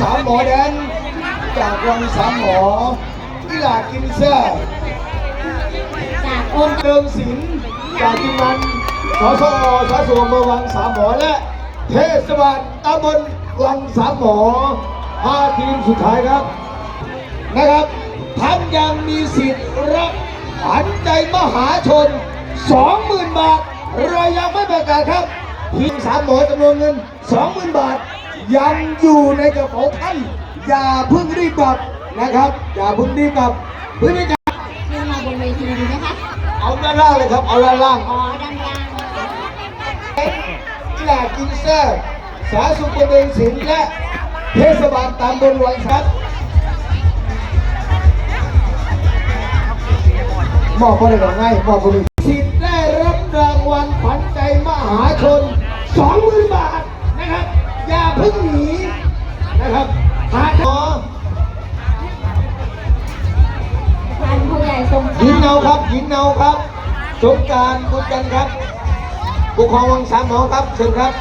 สามหมอแดน จากวังสามหมออิหลากินเซ่อจากองค์เดิมศิลป์จากทีมงานสสอสสวเมืองวังสามหมอและ เทศบาลตำบลวังสามหมอห้าทีมสุดท้ายครับ นะครับท่านยังมีสิทธิ์รับขวัญใจมหาชน 20,000 บาทเรายังไม่ประกาศครับทีมสามหมอจำนวนเงิน 20,000 บาท ยังอยู่ในกระเป๋าท่านอย่าเพิ่งรีบกลับนะครับ อย่าเพิ่งรีบกลับเพื่อที่จะขึ้นมาบนเวทีดีไหมคะ เอาด้านล่างเลยครับ เอาด้านล่าง อ๋อ ด้านล่างกีฬากินเซอร์สาธารณสุขบำเพ็ญศิลป์และเทศบาลตำบลวังครับมอบอะไรหรอไงมอบคนอื่นสิทธิ์ได้รับรางวัลขวัญใจมหาชน20,000บาทนะครับ อย่าเพิ่งหนีนะครับหาหมอท่านผู้ใหญ่ทรงหญิงเนาครับหญิงเนาครับสงการคุณกันครับผู้ครองวังสามหมอครับเชิญครับ